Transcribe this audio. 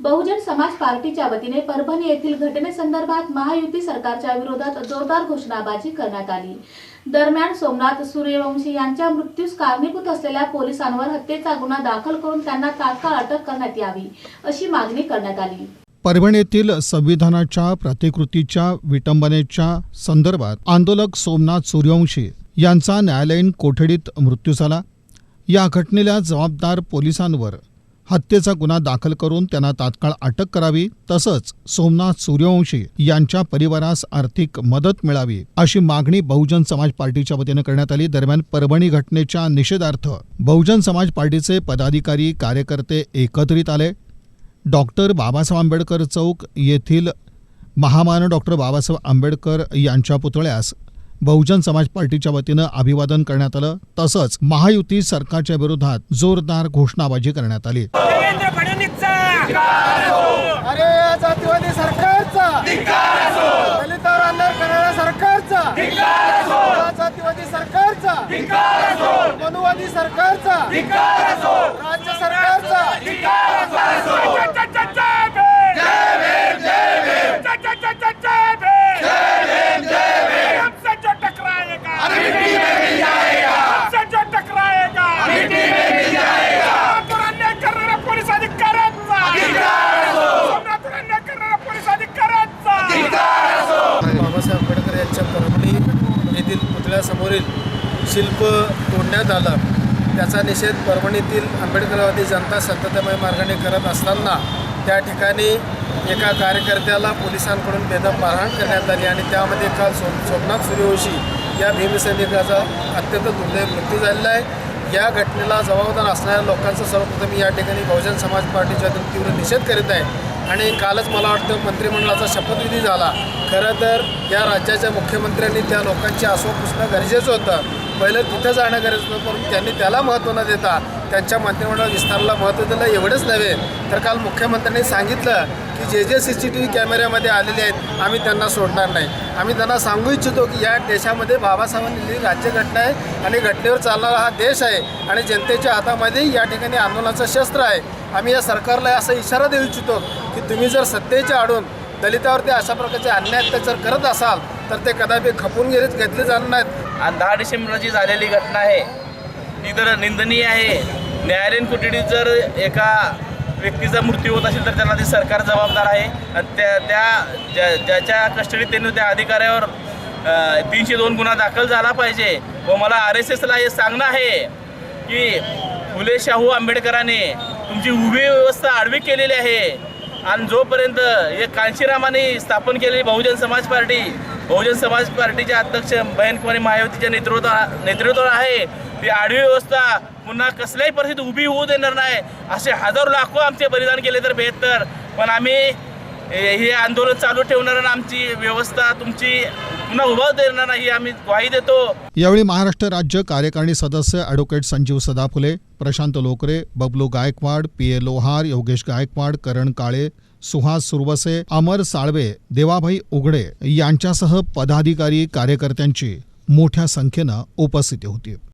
बहुजन समाज पार्टीच्या वतीने परभणी येथील घटनेसंदर्भात महायुती सरकारच्या विरोधात जोरदार घोषणाबाजी करण्यात आली. दरम्यान सोमनाथ सूर्यवंशी यांच्या मृत्यूस कारणीभूत असलेल्या पोलिसांवर हत्येचा गुन्हा दाखल करून त्यांना तात्काळ अटक करण्यात यावी अशी मागणी करण्यात आली. परभणीतील संविधानाच्या प्रतिकृतीच्या विटंबनेच्या संदर्भात आंदोलक सोमनाथ सूर्यवंशी यांचा न्यायालयीन कोठडीत मृत्यू झाला. या घटनेला जबाबदार पोलिसांवर हत्येचा गुन्हा दाखल करून त्यांना तात्काळ अटक करावी तसंच सोमनाथ सूर्यवंशी यांच्या परिवारास आर्थिक मदत मिळावी अशी मागणी बहुजन समाज पार्टीच्या वतीनं करण्यात आली. दरम्यान परभणी घटनेच्या निषेधार्थ बहुजन समाज पार्टीचे पदाधिकारी कार्यकर्ते एकत्रित आले. डॉक्टर बाबासाहेब आंबेडकर चौक येथील महामानव डॉक्टर बाबासाहेब आंबेडकर यांच्या पुतळ्यास बहुजन समाज पार्टीच्या वतीनं अभिवादन करण्यात आलं. तसंच महायुती सरकारच्या विरोधात जोरदार घोषणाबाजी करण्यात आली. देवेंद्र फडणवीसचा! अरे या जातीवादी सरकारचा! दलितावर अन्याय करणाऱ्या सरकारचा या जातीवादी सरकारचा मनुवादी सरकारचा राज्य सरकारचा हमसे जो टकराएगा हमसे जो टकराएगा सोमनाथवर अन्याय करणाऱ्या पोलीस अधिकाऱ्यांचा सोमनाथवर अन्याय करणाऱ्या पोलीस अधिकाऱ्यांचा बाबासाहेब आंबेडकर यांच्या परभणी येथील शिल्प तोडण्यात आलं. त्याचा निषेध परभणीतील आंबेडकरवादी जनता सततमय मार्गाने करत असताना त्या ठिकाणी एका कार्यकर्त्याला पोलिसांकडून बेदम मारहाण करण्यात आली आणि त्यामध्ये काल सो सोमनाथ सूर्यवंशी या भीमसैनिकाचा अत्यंत दुर्दैव मृत्यू झालेला आहे. या घटनेला जबाबदार असणाऱ्या लोकांचा सर्वप्रथम या ठिकाणी बहुजन समाज पार्टीच्या तीव्र निषेध करीत आहे. आणि कालच मला वाटतं मंत्रिमंडळाचा शपथविधी झाला. खरं तर या राज्याच्या मुख्यमंत्र्यांनी त्या लोकांची आसवा पुसणं गरजेचं होतं. पहिलं तिथं जाणं गरजेचं होतं परंतु त्यांनी त्याला महत्त्व न देता त्यांच्या मंत्रिमंडळ विस्ताराला महत्त्व दिलं एवढंच नव्हे. तर काल मुख्यमंत्र्यांनी सांगितलं की जे जे सी सी टी व्ही कॅमेऱ्यामध्ये आलेले आहेत आम्ही त्यांना सोडणार नाही. आम्ही त्यांना सांगू इच्छितो की या देशामध्ये बाबासाहेबांनी राज्यघटना आहे आणि घटनेवर चालणारा हा देश आहे आणि जनतेच्या हातामध्ये या ठिकाणी आंदोलनाचं शस्त्र आहे. आम्ही या सरकारला असा इशारा देऊ इच्छितो की तुम्ही जर सत्तेच्या आडून दलितावरती अशा प्रकारचे अन्याय अत्याचार करत असाल तर ते कदापि खपून घेत घेतले जाणार नाहीत. आणि दहा डिसेंबरची झालेली घटना आहे ती तर निंदनीय आहे. न्यायालयीन कोठडीत जर एका व्यक्तीचा मृत्यू होत असेल तर त्याला ते सरकार जबाबदार आहे. आणि त्या त्या ज्या ज्याच्या कस्टडीत त्यांनी त्या अधिकाऱ्यावर तीनशे दोन गुन्हा दाखल झाला पाहिजे. व मला आर एस एसला हे सांगणं आहे की फुले शाहू आंबेडकरांनी तुमची उभी व्यवस्था आडवी केलेली आहे. आणि जोपर्यंत हे कांशीरामाने स्थापन केलेली बहुजन समाज पार्टी बहुजन समाज पार्टीचे अध्यक्ष बहन कुमारी महायुतीच्या नेतृत्वा नेतृत्वावर आहे ती आडवी व्यवस्था पुन्हा कसल्याही परिस्थितीत उभी होऊ देणार नाही. असे हजारो लाखो आमचे बलिदान केले तर बेहत्तर. पण आम्ही हे हे आंदोलन चालू ठेवणार आणि आमची व्यवस्था तुमची पुन्हा उभा देणार नाही आम्ही ग्वाही देतो. यावेळी महाराष्ट्र राज्य कार्यकारिणी सदस्य advocate Sanjeev Sadaphule Prashant Lokare Bablu Gaikwad P A Lohar Yogesh Gaikwad Karan Kale Suhas Suravase Amar Salve Devabhai Ughade यांच्यासह पदाधिकारी कार्यकर्त्यांची मोठ्या संख्येनं उपस्थिती होती.